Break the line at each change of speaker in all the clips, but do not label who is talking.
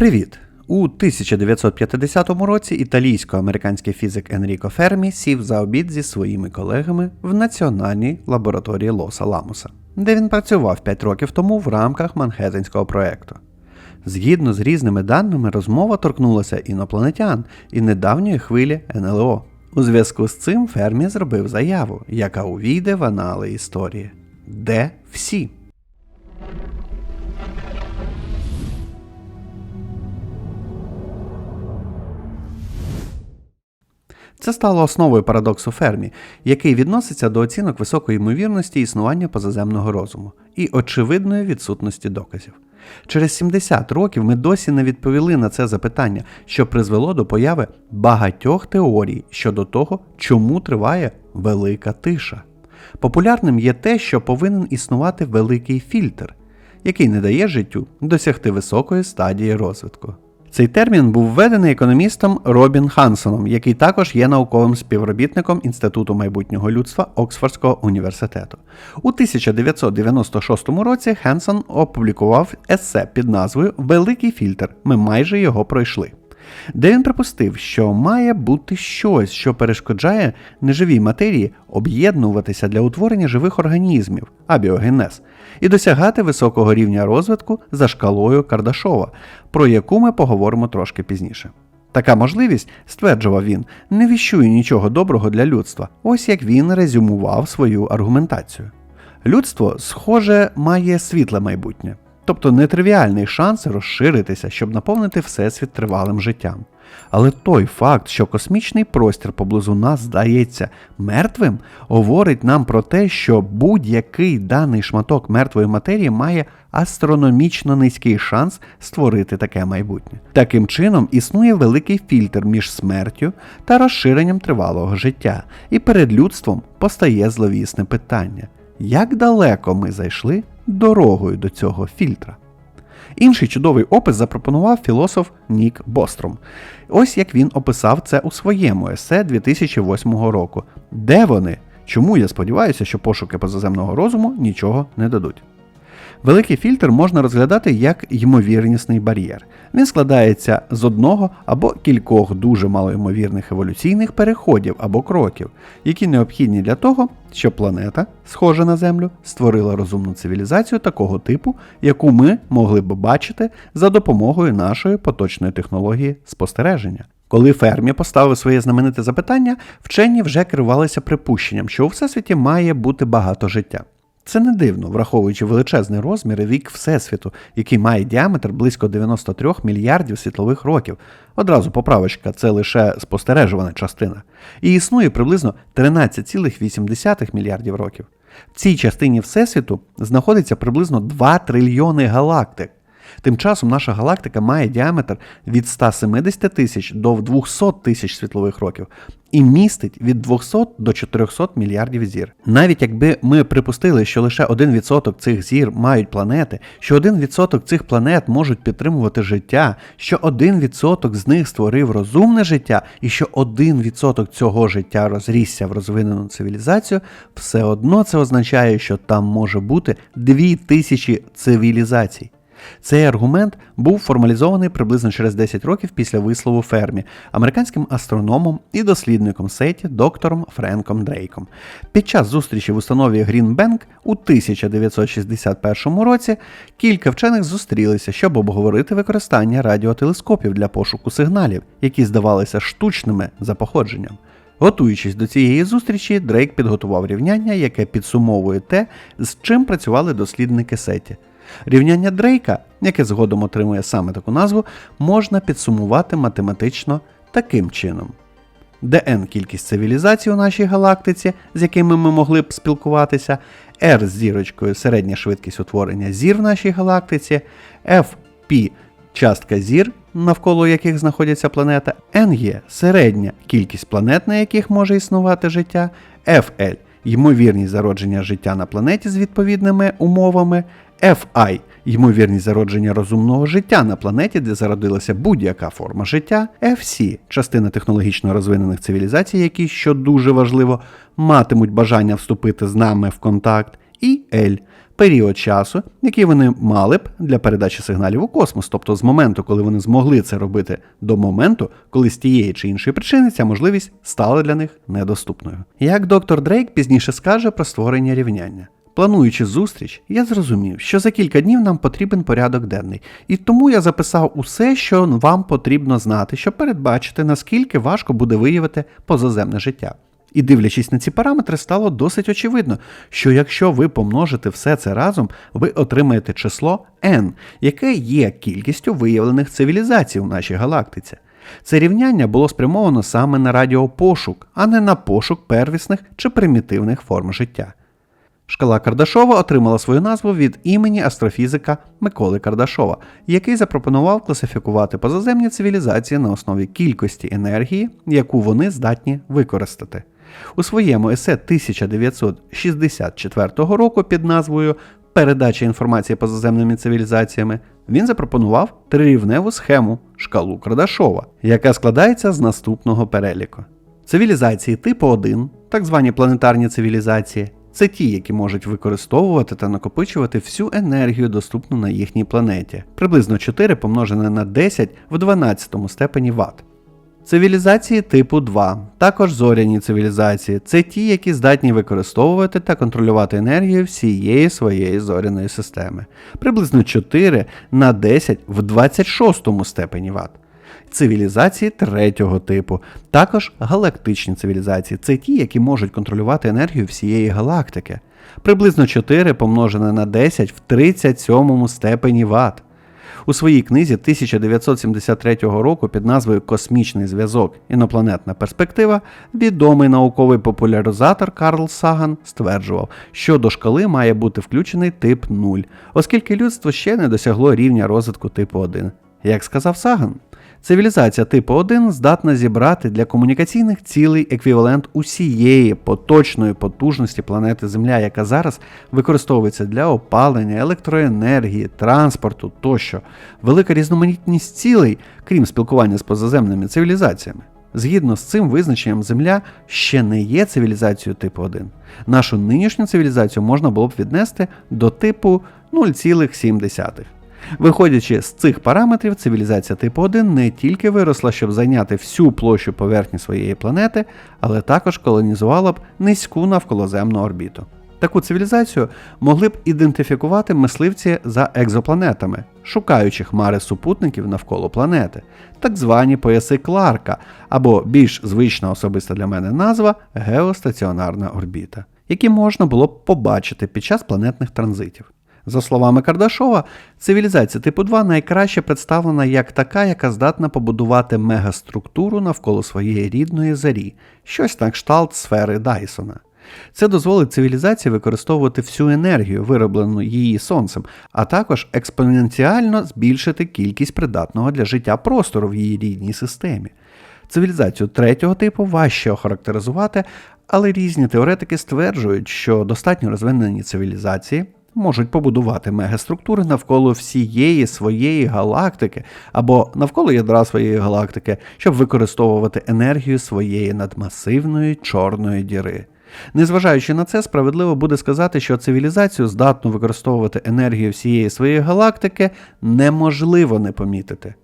Привіт! У 1950 році італійсько-американський фізик Енріко Фермі сів за обід зі своїми колегами в Національній лабораторії Лоса Ламуса, де він працював 5 років тому в рамках Манхеттенського проєкту. Згідно з різними даними, розмова торкнулася інопланетян і недавньої хвилі НЛО. У зв'язку з цим Фермі зробив заяву, яка увійде в анали історії. Де всі? Це стало основою парадоксу Фермі, який відноситься до оцінок високої ймовірності існування позаземного розуму і очевидної відсутності доказів. Через 70 років ми досі не відповіли на це запитання, що призвело до появи багатьох теорій щодо того, чому триває велика тиша. Популярним є те, що повинен існувати великий фільтр, який не дає життю досягти високої стадії розвитку. Цей термін був введений економістом Робін Хансоном, який також є науковим співробітником Інституту майбутнього людства Оксфордського університету. У 1996 році Хенсон опублікував есе під назвою Великий фільтр. Ми майже його пройшли. Де він припустив, що має бути щось, що перешкоджає неживій матерії об'єднуватися для утворення живих організмів, абіогенез, і досягати високого рівня розвитку за шкалою Кардашова, про яку ми поговоримо трошки пізніше. Така можливість, стверджував він, не віщує нічого доброго для людства, ось як він резюмував свою аргументацію. Людство, схоже, має світле майбутнє тобто нетривіальний шанс розширитися, щоб наповнити всесвіт тривалим життям. Але той факт, що космічний простір поблизу нас здається мертвим, говорить нам про те, що будь-який даний шматок мертвої матерії має астрономічно низький шанс створити таке майбутнє. Таким чином, існує великий фільтр між смертю та розширенням тривалого життя, і перед людством постає зловісне питання: як далеко ми зайшли дорогою до цього фільтра. Інший чудовий опис запропонував філософ Нік Бостром. Ось як він описав це у своєму есе 2008 року. Де вони? Чому я сподіваюся, що пошуки позаземного розуму нічого не дадуть. Великий фільтр можна розглядати як ймовірнісний бар'єр. Він складається з одного або кількох дуже малоймовірних еволюційних переходів або кроків, які необхідні для того, щоб планета, схожа на Землю, створила розумну цивілізацію такого типу, яку ми могли б бачити за допомогою нашої поточної технології спостереження. Коли Фермі поставив своє знамените запитання, вчені вже керувалися припущенням, що у всесвіті має бути багато життя. Це не дивно, враховуючи величезний розмір і вік Всесвіту, який має діаметр близько 93 мільярдів світлових років. Одразу поправочка, це лише спостережувана частина. І існує приблизно 13,8 мільярдів років. В цій частині Всесвіту знаходиться приблизно 2 трильйони галактик. Тим часом наша галактика має діаметр від 170 тисяч до 200 тисяч світлових років і містить від 200 до 400 мільярдів зір. Навіть якби ми припустили, що лише 1% цих зір мають планети, що 1% цих планет можуть підтримувати життя, що 1% з них створив розумне життя, і що 1% цього життя розрісся в розвинену цивілізацію, все одно це означає, що там може бути 2000 цивілізацій. Цей аргумент був формалізований приблизно через 10 років після вислову Фермі, американським астрономом і дослідником сеті доктором Френком Дрейком. Під час зустрічі в установі Грінбенк у 1961 році кілька вчених зустрілися, щоб обговорити використання радіотелескопів для пошуку сигналів, які здавалися штучними за походженням. Готуючись до цієї зустрічі, Дрейк підготував рівняння, яке підсумовує те, з чим працювали дослідники сеті. Рівняння Дрейка, яке згодом отримує саме таку назву, можна підсумувати математично таким чином. Dn кількість цивілізацій у нашій галактиці, з якими ми могли б спілкуватися, R з зірочкою середня швидкість утворення зір в нашій галактиці, Fp частка зір, навколо яких знаходяться планета, N є середня кількість планет, на яких може існувати життя, Fl ймовірність зародження життя на планеті з відповідними умовами, FI ймовірність зародження розумного життя на планеті, де зародилася будь-яка форма життя, FC частина технологічно розвинених цивілізацій, які, що дуже важливо, матимуть бажання вступити з нами в контакт, і L період часу, який вони мали б для передачі сигналів у космос, тобто з моменту, коли вони змогли це робити, до моменту, коли з тієї чи іншої причини ця можливість стала для них недоступною. Як доктор Дрейк пізніше скаже про створення рівняння. Плануючи зустріч, я зрозумів, що за кілька днів нам потрібен порядок денний, і тому я записав усе, що вам потрібно знати, щоб передбачити, наскільки важко буде виявити позаземне життя. І дивлячись на ці параметри, стало досить очевидно, що якщо ви помножите все це разом, ви отримаєте число n, яке є кількістю виявлених цивілізацій у нашій галактиці. Це рівняння було спрямовано саме на радіопошук, а не на пошук первісних чи примітивних форм життя. Шкала Кардашова отримала свою назву від імені астрофізика Миколи Кардашова, який запропонував класифікувати позаземні цивілізації на основі кількості енергії, яку вони здатні використати. У своєму есе 1964 року під назвою Передача інформації позаземними цивілізаціями він запропонував трирівневу схему шкалу Кардашова, яка складається з наступного переліку. Цивілізації типу 1, так звані планетарні цивілізації, це ті, які можуть використовувати та накопичувати всю енергію, доступну на їхній планеті, приблизно 4 помножене на 10 в 12 степені Вт. Цивілізації типу 2, також зоряні цивілізації, це ті, які здатні використовувати та контролювати енергію всієї своєї зоряної системи, приблизно 4 на 10 в 26 степені Вт. Цивілізації третього типу, також галактичні цивілізації, це ті, які можуть контролювати енергію всієї галактики, приблизно 4 помножене на 10 в 37 степені Вт. У своїй книзі 1973 року під назвою Космічний зв'язок інопланетна перспектива відомий науковий популяризатор Карл Саган стверджував, що до шкали має бути включений тип 0, оскільки людство ще не досягло рівня розвитку типу 1. Як сказав Саган, Цивілізація типу 1 здатна зібрати для комунікаційних цілей еквівалент усієї поточної потужності планети Земля, яка зараз використовується для опалення, електроенергії, транспорту тощо. Велика різноманітність цілей, крім спілкування з позаземними цивілізаціями. Згідно з цим визначенням, Земля ще не є цивілізацією типу 1. Нашу нинішню цивілізацію можна було б віднести до типу 0,7. Виходячи з цих параметрів, цивілізація типу 1 не тільки виросла, щоб зайняти всю площу поверхні своєї планети, але також колонізувала б низьку навколоземну орбіту. Таку цивілізацію могли б ідентифікувати мисливці за екзопланетами, шукаючи хмари супутників навколо планети, так звані пояси Кларка, або більш звична особиста для мене назва геостаціонарна орбіта, які можна було б побачити під час планетних транзитів. За словами Кардашова, цивілізація типу 2 найкраще представлена як така, яка здатна побудувати мегаструктуру навколо своєї рідної зарі, щось на кшталт сфери Дайсона. Це дозволить цивілізації використовувати всю енергію, вироблену її сонцем, а також експоненціально збільшити кількість придатного для життя простору в її рідній системі. Цивілізацію третього типу важче охарактеризувати, але різні теоретики стверджують, що достатньо розвинені цивілізації можуть побудувати мегаструктури навколо всієї своєї галактики або навколо ядра своєї галактики, щоб використовувати енергію своєї надмасивної чорної діри. Незважаючи на це, справедливо буде сказати, що цивілізацію здатну використовувати енергію всієї своєї галактики неможливо не помітити.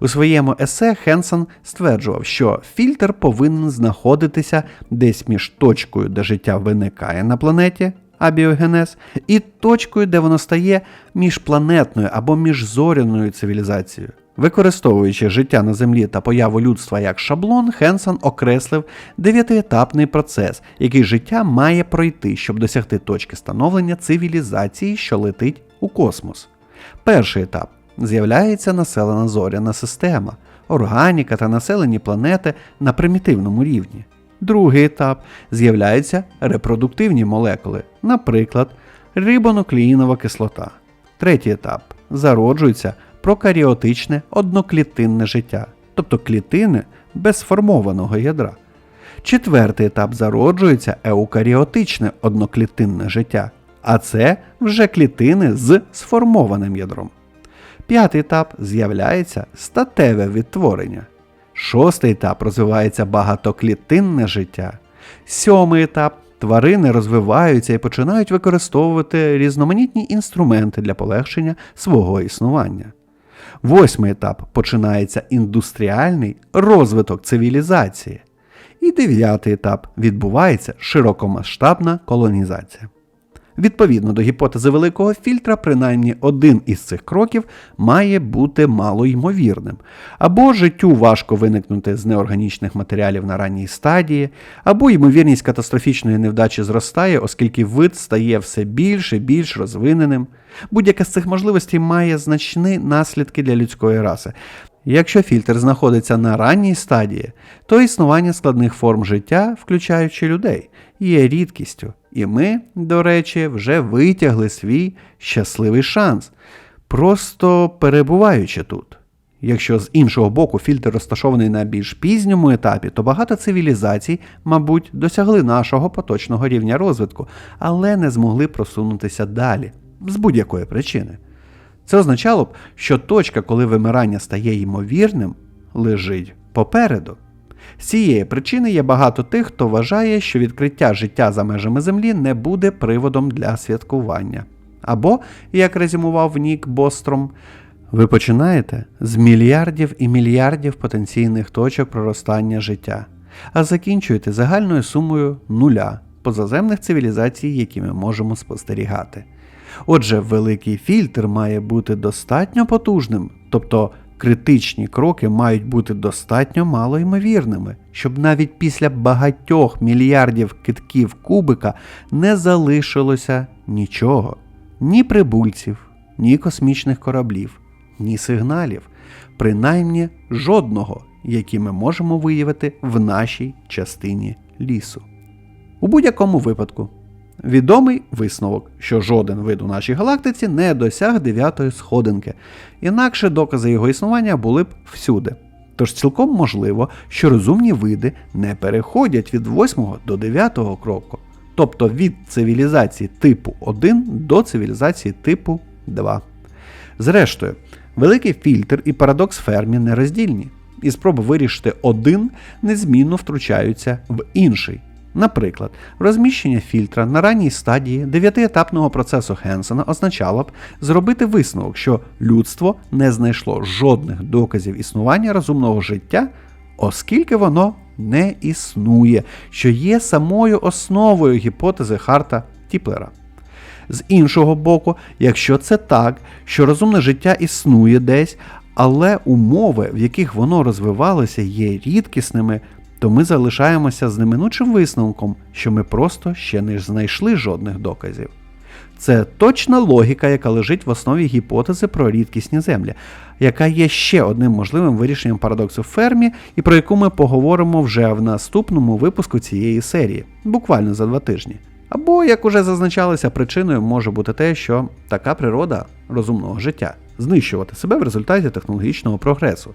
У своєму есе Хенсон стверджував, що фільтр повинен знаходитися десь між точкою, де життя виникає на планеті, абіогенез, і точкою, де воно стає міжпланетною або міжзоряною цивілізацією. Використовуючи життя на землі та появу людства як шаблон, Хенсон окреслив дев'ятиетапний процес, який життя має пройти, щоб досягти точки становлення цивілізації, що летить у космос. Перший етап з'являється населена зоряна система, органіка та населені планети на примітивному рівні. Другий етап з'являються репродуктивні молекули, наприклад, рибонуклеїнова кислота. Третій етап зароджується прокаріотичне одноклітинне життя, тобто клітини без сформованого ядра. Четвертий етап зароджується еукаріотичне одноклітинне життя, а це вже клітини з сформованим ядром. П'ятий етап з'являється статеве відтворення. Шостий етап розвивається багатоклітинне життя. Сьомий етап Тварини розвиваються і починають використовувати різноманітні інструменти для полегшення свого існування. Восьмий етап починається індустріальний розвиток цивілізації. І дев'ятий етап відбувається широкомасштабна колонізація. Відповідно до гіпотези великого фільтра, принаймні один із цих кроків має бути малоймовірним, або життю важко виникнути з неорганічних матеріалів на ранній стадії, або ймовірність катастрофічної невдачі зростає, оскільки вид стає все більш і більш розвиненим. Будь-яка з цих можливостей має значні наслідки для людської раси. Якщо фільтр знаходиться на ранній стадії, то існування складних форм життя, включаючи людей, є рідкістю. І ми, до речі, вже витягли свій щасливий шанс, просто перебуваючи тут. Якщо з іншого боку фільтр розташований на більш пізньому етапі, то багато цивілізацій, мабуть, досягли нашого поточного рівня розвитку, але не змогли просунутися далі з будь-якої причини. Це означало б, що точка, коли вимирання стає ймовірним, лежить попереду. З цієї причини є багато тих, хто вважає, що відкриття життя за межами Землі не буде приводом для святкування. Або, як резюмував Нік Бостром, ви починаєте з мільярдів і мільярдів потенційних точок проростання життя, а закінчуєте загальною сумою нуля позаземних цивілізацій, які ми можемо спостерігати. Отже, великий фільтр має бути достатньо потужним, тобто критичні кроки мають бути достатньо малоймовірними, щоб навіть після багатьох мільярдів китків кубика не залишилося нічого, ні прибульців, ні космічних кораблів, ні сигналів, принаймні жодного, які ми можемо виявити в нашій частині лісу. У будь-якому випадку. Відомий висновок, що жоден вид у нашій галактиці не досяг дев'ятої сходинки, інакше докази його існування були б всюди. Тож цілком можливо, що розумні види не переходять від 8 до 9 кроку, тобто від цивілізації типу 1 до цивілізації типу 2. Зрештою, великий фільтр і парадокс фермі нероздільні, і спроби вирішити один незмінно втручаються в інший. Наприклад, розміщення фільтра на ранній стадії дев'ятиетапного процесу Хенсена означало б зробити висновок, що людство не знайшло жодних доказів існування розумного життя, оскільки воно не існує, що є самою основою гіпотези Харта Тіплера. З іншого боку, якщо це так, що розумне життя існує десь, але умови, в яких воно розвивалося, є рідкісними, то ми залишаємося з неминучим висновком, що ми просто ще не знайшли жодних доказів. Це точна логіка, яка лежить в основі гіпотези про рідкісні землі, яка є ще одним можливим вирішенням парадоксу Фермі, і про яку ми поговоримо вже в наступному випуску цієї серії, буквально за два тижні. Або, як уже зазначалося, причиною може бути те, що така природа розумного життя знищувати себе в результаті технологічного прогресу.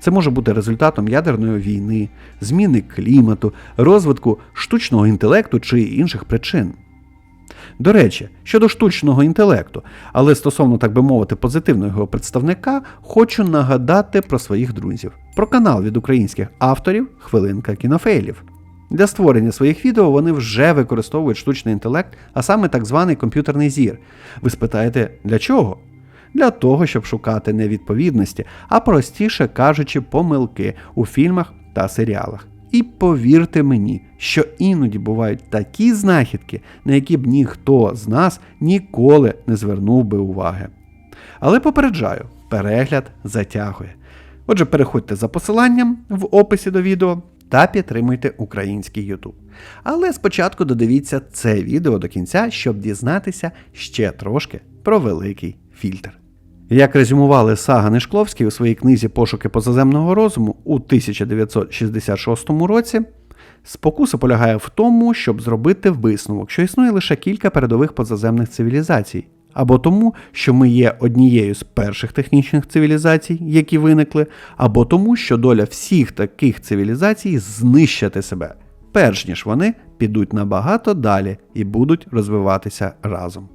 Це може бути результатом ядерної війни, зміни клімату, розвитку штучного інтелекту чи інших причин. До речі, щодо штучного інтелекту, але стосовно, так би мовити, позитивного його представника, хочу нагадати про своїх друзів, про канал від українських авторів Хвилинка кінофейлів. Для створення своїх відео вони вже використовують штучний інтелект, а саме так званий комп'ютерний зір. Ви спитаєте, для чого? Для того, щоб шукати невідповідності, а простіше кажучи, помилки у фільмах та серіалах. І повірте мені, що іноді бувають такі знахідки, на які б ніхто з нас ніколи не звернув би уваги. Але попереджаю, перегляд затягує. Отже, переходьте за посиланням в описі до відео та підтримуйте український YouTube. Але спочатку додивіться це відео до кінця, щоб дізнатися ще трошки про великий фільтр. Як резюмували Саган і у своїй книзі Пошуки позаземного розуму у 1966 році, спокуса полягає в тому, щоб зробити висновок, що існує лише кілька передових позаземних цивілізацій, або тому, що ми є однією з перших технічних цивілізацій, які виникли, або тому, що доля всіх таких цивілізацій знищити себе, перш ніж вони підуть набагато далі і будуть розвиватися разом.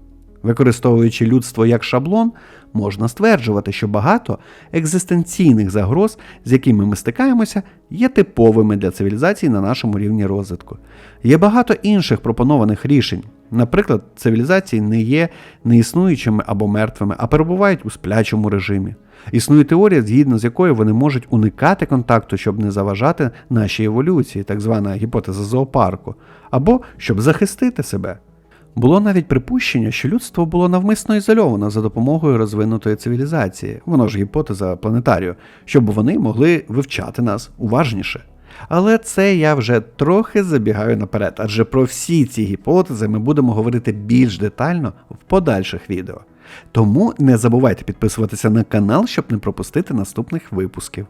Використовуючи людство як шаблон, можна стверджувати, що багато екзистенційних загроз, з якими ми стикаємося, є типовими для цивілізації на нашому рівні розвитку. Є багато інших пропонованих рішень. Наприклад, цивілізації не є неіснуючими або мертвими, а перебувають у сплячому режимі. Існує теорія, згідно з якою вони можуть уникати контакту, щоб не заважати нашій еволюції, так звана гіпотеза зоопарку, або щоб захистити себе. Було навіть припущення, що людство було навмисно ізольовано за допомогою розвинутої цивілізації, воно ж гіпотеза планетарію, щоб вони могли вивчати нас уважніше. Але це я вже трохи забігаю наперед, адже про всі ці гіпотези ми будемо говорити більш детально в подальших відео. Тому не забувайте підписуватися на канал, щоб не пропустити наступних випусків.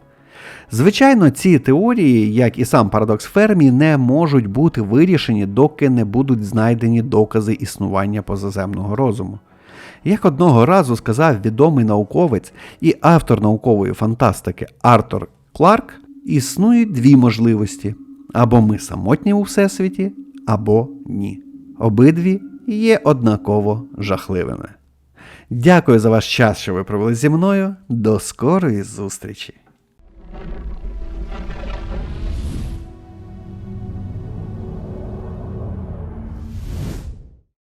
Звичайно, ці теорії, як і сам парадокс Фермі, не можуть бути вирішені, доки не будуть знайдені докази існування позаземного розуму. Як одного разу сказав відомий науковець і автор наукової фантастики Артур Кларк, існують дві можливості: або ми самотні у всесвіті, або ні. Обидві є однаково жахливими. Дякую за ваш час, що ви провели зі мною. До скорої зустрічі! Thank you.